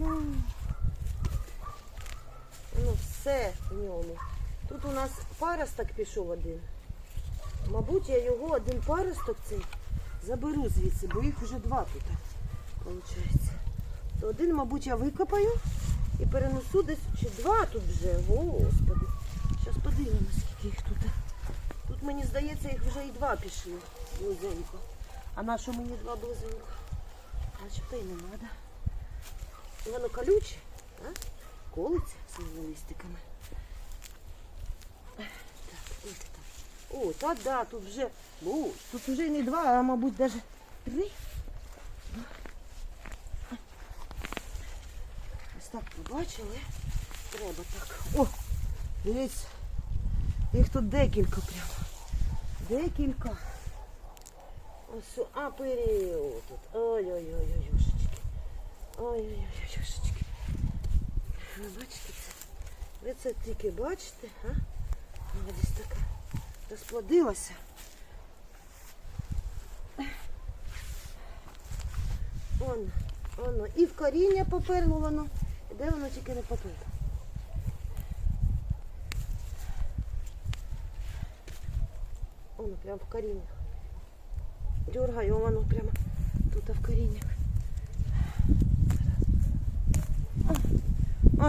Ну, все в ньому. Тут у нас паросток пішов один. Мабуть, я його один паросток цей заберу звідси, бо їх вже два тут, виходить. То один, мабуть, я викопаю і перенесу десь чи два тут вже. Господи. Зараз подивимось, скільки їх тут. Тут мені здається, їх вже і два пішли близенько. А на що мені два близенько? Начебто і не треба. Воно колюче, колиться своїми листиками. Так, ось так. О, та да, тут вже, о, тут вже не два, а мабуть навіть три. Ось так побачили. Треба так. О, дивіться. Їх тут декілька прямо. Декілька. Ось, а період тут. Ой-ой-ой, юшечки. Ой-ой-ой, юшечки. Ви бачите це? Ви це тільки бачите, а? Вона десь така розплодилася. Он, воно. І в коріння поперло воно. І де воно тільки не поперло. Воно прямо в коріннях. Дергаю, воно прямо тут в коріннях.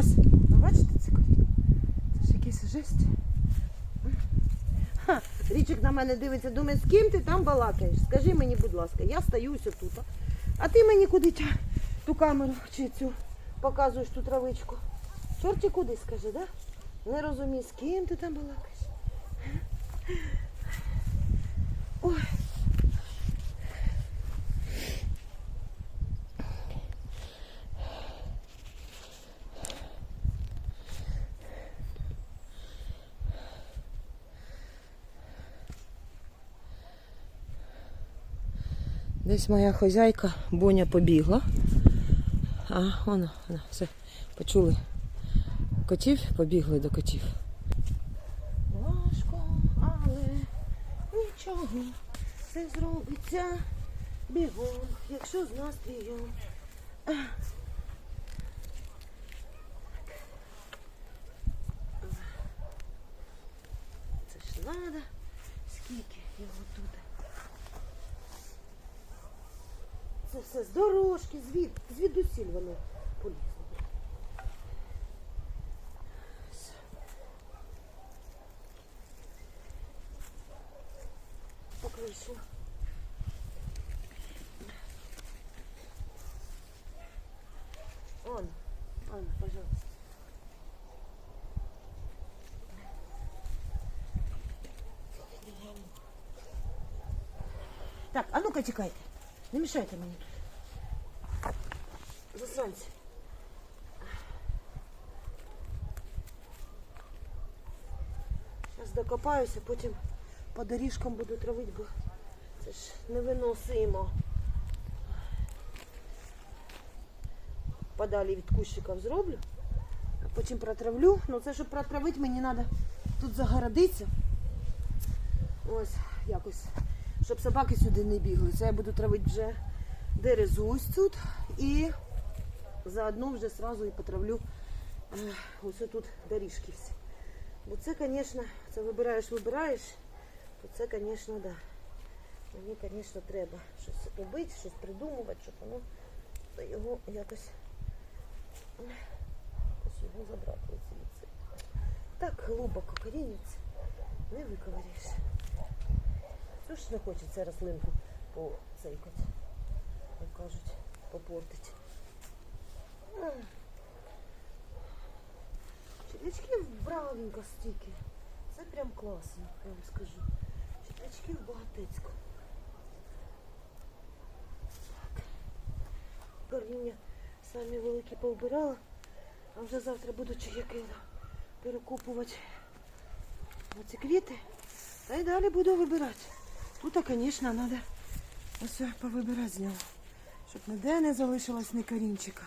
Ось, ви бачите це? Це ж якийсь жесть. Річик на мене дивиться, думає, з ким ти там балакаєш? Скажи мені, будь ласка, я стою ось тут. А ти мені куди тя, ту камеру чи цю показуєш ту травичку? Чорті куди, скажи, да? Не розумію, з ким ти там балакаєш. Ой. Десь моя хозяйка Боня побігла. А вона, вона, все, почули котів, побігли до котів. Важко, але нічого. Все зробиться бігом, якщо з настрієм. Це ж надо. Скільки його тут. все з дорожки, звід, звідусіль воно полізло. Все. Так вийшло. Он, он, пожалуйста. Так, а ну-ка чекайте. Не мішайте мені. Засранці. Зараз докопаюся, потім по доріжкам буду травити, бо це ж невиносимо. Подалі від кущиків зроблю, а потім протравлю. Ну це щоб протравити, мені треба тут загородитися. Ось якось щоб собаки сюди не бігли. Це я буду травити вже дерезусь тут і заодно вже сразу і потравлю е, ось тут доріжки всі. Бо це, звісно, це вибираєш, вибираєш, то це, звісно, да. Мені, звісно, треба щось робити, щось придумувати, щоб воно його якось ось його забрати звідси. Так глибоко корінець не виковиряєш. Ж не хочеться рослинку поцейкати, як кажуть, попортити. Червячків бравенько стільки. Це прям класно, я вам скажу. Червячків багатецько. Так. Коріння самі великі повбирала, а вже завтра буду чаяки перекупувати оці квіти. Та й далі буду вибирати. Тут, звісно, треба ось повибирати з нього, щоб ніде не залишилось ні корінчика.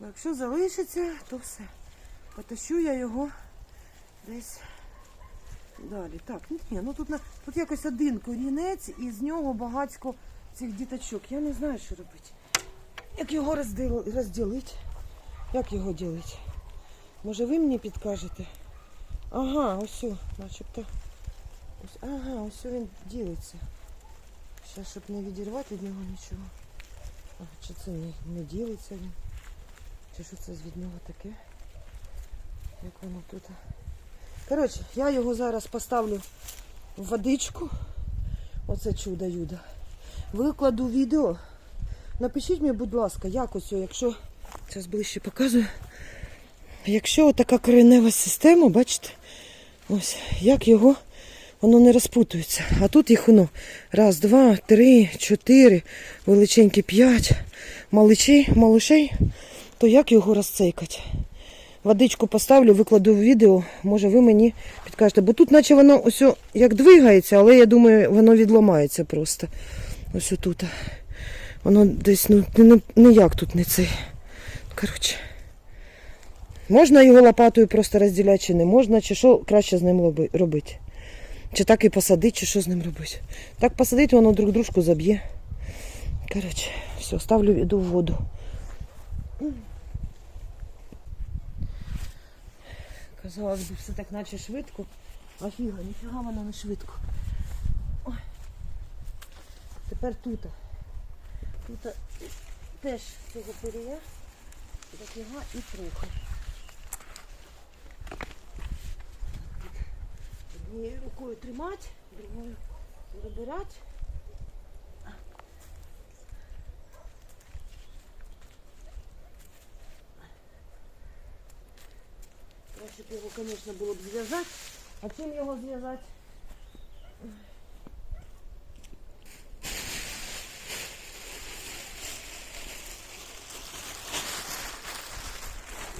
Бо якщо залишиться, то все. Потащу я його десь далі. Так, ні, ну тут, на- тут якось один корінець і з нього багатько цих діточок. Я не знаю, що робити. Як його розділ- розділити. Як його ділити? Може ви мені підкажете? Ага, ось, начебто. Ось, ага, ось він ділиться. Зараз, щоб не відірвати від нього нічого. А, чи це не, не ділиться він? Чи що це від нього таке? Як воно тут? Коротше, я його зараз поставлю в водичку. Оце чудо юдо. Викладу відео. Напишіть мені, будь ласка, як ось, якщо. Зараз ближче показую. Якщо така коренева система, бачите, ось як його воно не розпутується. А тут їх воно раз, два, три, чотири, величенькі п'ять, маличей, малышей, то як його розцейкати? Водичку поставлю, викладу в відео, може ви мені підкажете. Бо тут наче воно ось як двигається, але я думаю, воно відламається просто. Ось отут. Воно десь ну, ніяк тут не цей. Коротше. Можна його лопатою просто розділяти, чи не можна, чи що краще з ним робити. Чи так і посадити, чи що з ним робити. Так посадити, воно друг дружку заб'є. Коротше, все, ставлю іду в воду. Казалось би, все так наче швидко. А фіга, ніфіга воно не швидко. Ой. Тепер тут. Тут теж цього перія. Дофіга і трохи. Однією рукою тримати, другою вибирати. Краще б його, звісно, було б зв'язати. А чим його зв'язати?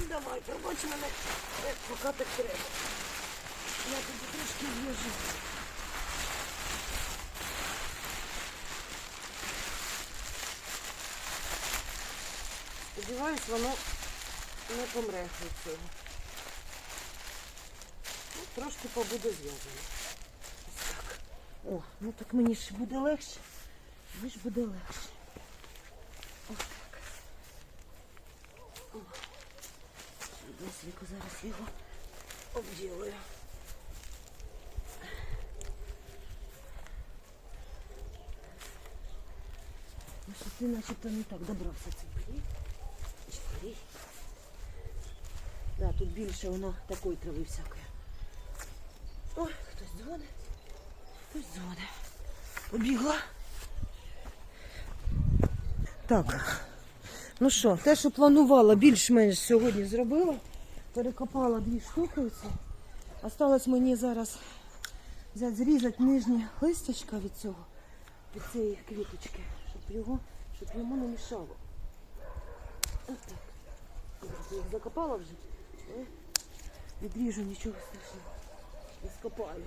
Давай, пробач мене, е, поки так треба. Я тобі трошки зв'яжу. Сподіваюсь, воно не помре від цього. Трошки побуде зв'язано. Ось так. О, ну так мені ж буде легше. Мені ж буде легше. Ось так. О. Зараз його обділую. Ну, що ти начебто не так добрався цей. Чотири. Да, тут більше воно такої трави всякої. Ой, хтось дзвонить. Хтось дзвонить. Побігла. Так. Ну що, те, що планувала, більш-менш сьогодні зробила. Перекопала дві штуки. Осталось мені зараз взяти, зрізати нижнє листячка від цього, від цієї квіточки, щоб його, щоб йому не мішало. Ось так. Закопала вже. Відріжу нічого страшного. Скопаю.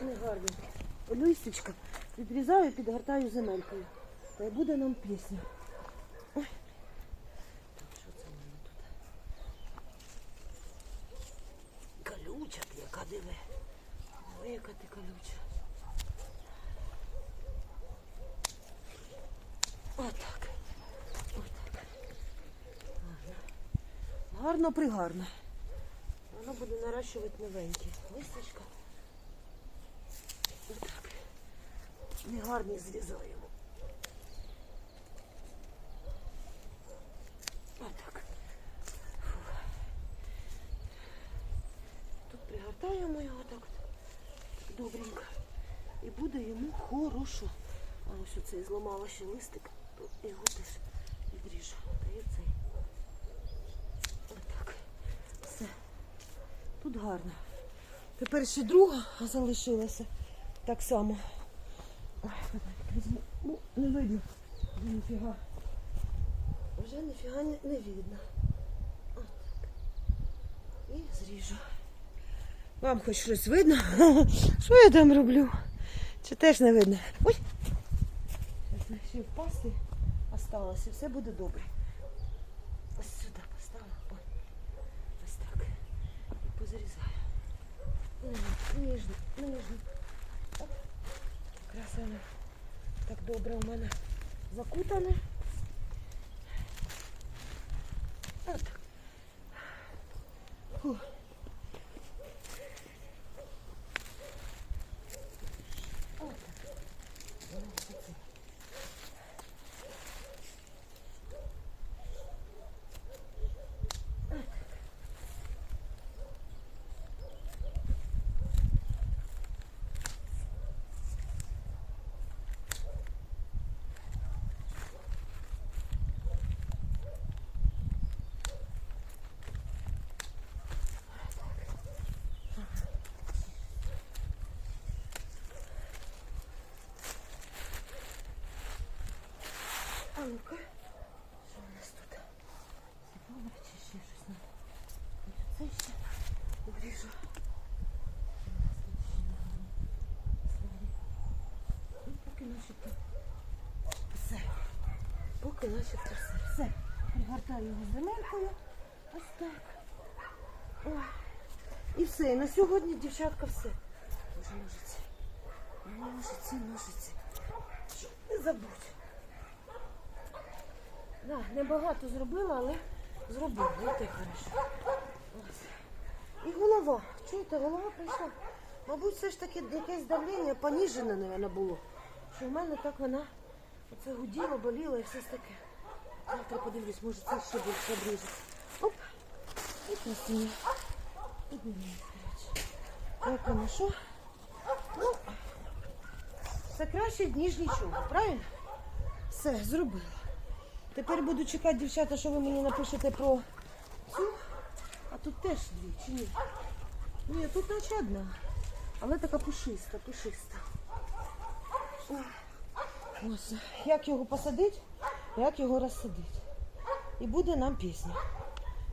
Не гарно. Листячка відрізаю, підгортаю земелькою. Та й буде нам пісня. Ой. Що це в мене тут? Колюча ти, яка диви. Ой, яка ти колюча. Отак. Отак. Гарно. Воно буде наращувати новенькі. Листочка. Отак. Негарні зрізаємо. Отак. Тут пригортаємо його так, добренько. І буде йому хорошо. А ось оцей зламала ще листик, то його теж відріжу і цей. Отак. Все. Тут гарно. Тепер ще друга залишилася. Так само. Ну, не видно. Ніфіга. Вже ніфіга не, видно. І зріжу. Вам хоч щось видно? Що я там роблю? Чи теж не видно? Ой! Зараз ще впасти осталося. Все буде добре. Ось сюди поставила. Ой. Ось так. І позрізаю. М, Ніжно, ніжно. Оп. Якраз так добре у мене закутане. А ну-ка. Що у нас тут? Добре, чи ще щось надо? Це ще обріжу. Ну, поки начебто все. Поки начебто все. Все. Пригортаю його земелькою. Ось так. Ой. І все. І на сьогодні, дівчатка, все. Боже, ножиці. Ножиці, ножиці. Щоб не забудь. Да, небагато зробила, але зробила. Ось так хорошо. Ось. І голова. Чуєте, голова прийшла. Мабуть, все ж таки якесь давлення поніжене, мабуть, було. Що в мене так вона оце гуділа, боліла і все ж таке. Завтра подивлюсь, може це ще більше обріжеться. Оп. І красиво. Піднімаємо, коротше. Так, що? Ну, все краще, ніж нічого, правильно? Все, зробила. Тепер буду чекати, дівчата, що ви мені напишете про цю. А тут теж дві, чи ні? Ні, тут наче одна. Але така пушиста, пушиста. Ось. Як його посадити, як його розсадити. І буде нам пісня.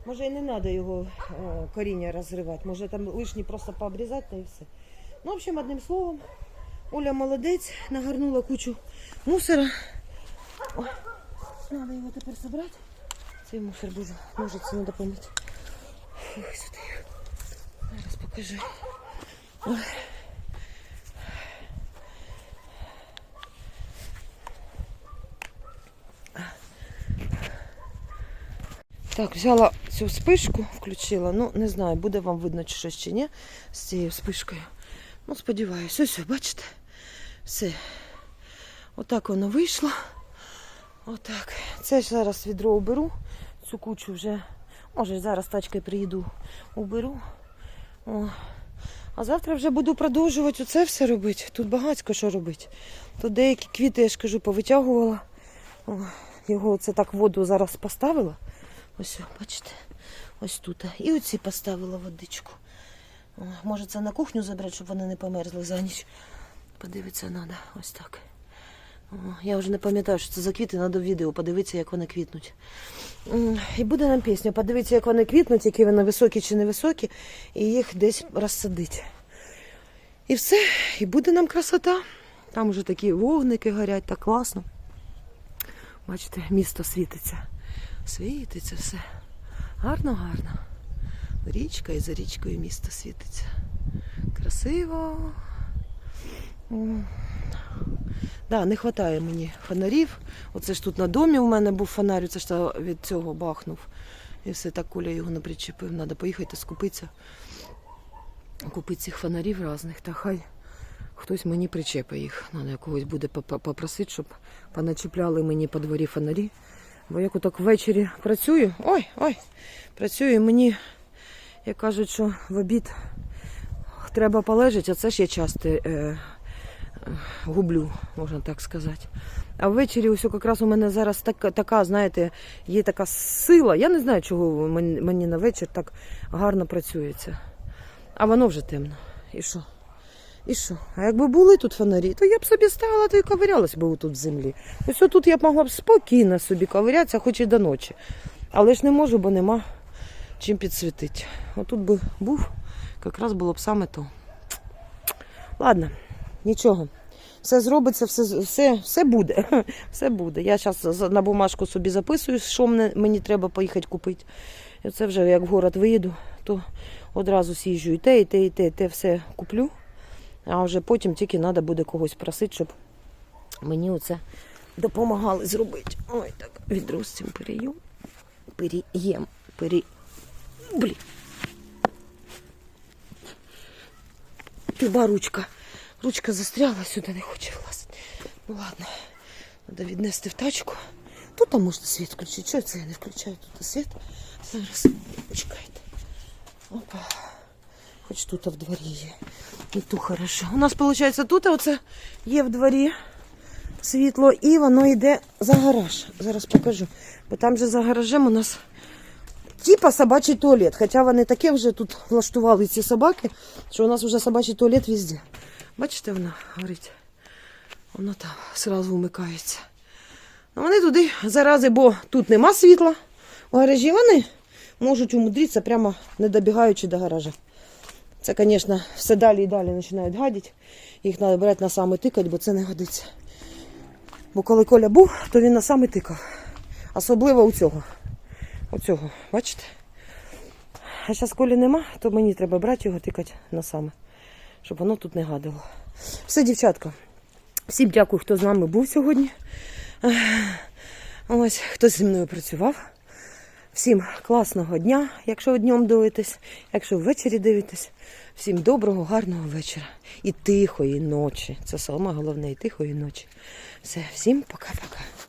Може і не треба його е, коріння розривати. Може там лишні просто пообрізати та і все. Ну, в общем, одним словом, Оля молодець, нагорнула кучу мусора. Ой. Надо его теперь собрать. Цей мусор боже, ножиці надо помити. Фух, сюди. Зараз покажу. Ой. Так, взяла цю спишку, включила. Ну, не знаю, буде вам видно чи щось чи ні з цією спишкою. Ну, сподіваюся, ось, бачите? Все. Отак воно вийшло. Отак. Це ж зараз відро уберу. Цю кучу вже. Може, зараз тачкою приїду, уберу. О. А завтра вже буду продовжувати оце все робити. Тут багатько що робити. Тут деякі квіти, я ж кажу, повитягувала. О, його це так воду зараз поставила. Ось, бачите, ось тут. І оці поставила водичку. О, може це на кухню забрати, щоб вони не померзли за ніч. Подивитися треба. Ось так. Я вже не пам'ятаю, що це за квіти, треба відео подивитися, як вони квітнуть. І буде нам пісня. Подивитися, як вони квітнуть, які вони високі чи невисокі, і їх десь розсадити. І все, і буде нам красота. Там вже такі вогники горять, так класно. Бачите, місто світиться. Світиться все. Гарно, гарно. Річка і за річкою місто світиться. Красиво. Да, не вистачає мені фонарів. Оце ж тут на домі у мене був фонарь, це ж від цього бахнув. І все так Коля його не причепив. Треба поїхати скупитися. Купити цих фонарів різних. Та хай хтось мені причепить їх. Треба когось буде поп- попросити, щоб поначепляли мені по дворі фонарі. Бо як отак ввечері працюю, ой, ой, працюю, мені, як кажуть, що в обід треба полежати, а це ж я часто е, гублю, можна так сказати. А ввечері ось якраз у мене зараз така, така, знаєте, є така сила. Я не знаю, чого мені, на вечір так гарно працюється. А воно вже темно. І що? І що? А якби були тут фонарі, то я б собі стала та й ковирялась би тут в землі. Ось тут я б могла б спокійно собі ковирятися, хоч і до ночі. Але ж не можу, бо нема чим підсвітити. Отут би був, якраз було б саме то. Ладно, нічого. Все зробиться, все, все, все буде. Все буде. Я зараз на бумажку собі записую, що мені, треба поїхати купити. Це вже як в город виїду, то одразу сіжджу і те, і те, і те, і те все куплю. А вже потім тільки треба буде когось просити, щоб мені оце допомагали зробити. Ой, так, відро з цим перею. Переєм. Пере... Блін. тиба ручка. Ручка застряла, сюди не хоче влазити. Ну ладно, треба віднести в тачку. Тут можна світ включити. Чого це я не включаю тут світ? Зараз почекайте. Опа. Хоч тут в дворі є. І тут хорошо. У нас, виходить, тут оце є в дворі світло і воно йде за гараж. Зараз покажу. Бо там же за гаражем у нас типа собачий туалет. Хоча вони таке вже тут влаштували ці собаки, що у нас вже собачий туалет везде. Бачите, вона горить. Воно там одразу вмикається. А вони туди зарази, бо тут нема світла. У гаражі вони можуть умудритися прямо не добігаючи до гаража. Це, звісно, все далі і далі починають гадити. Їх треба брати на саме тикать, бо це не годиться. Бо коли Коля був, то він на саме тикав. Особливо у цього. У цього, бачите? А зараз Колі нема, то мені треба брати його тикати на саме, щоб воно тут не гадило. Все, дівчатка. Всім дякую, хто з нами був сьогодні. Ось, хто зі мною працював. Всім класного дня, якщо днем дивитесь, якщо ввечері дивитесь. Всім доброго, гарного вечора і тихої ночі. Це саме головне і тихої ночі. Все, всім пока-пока.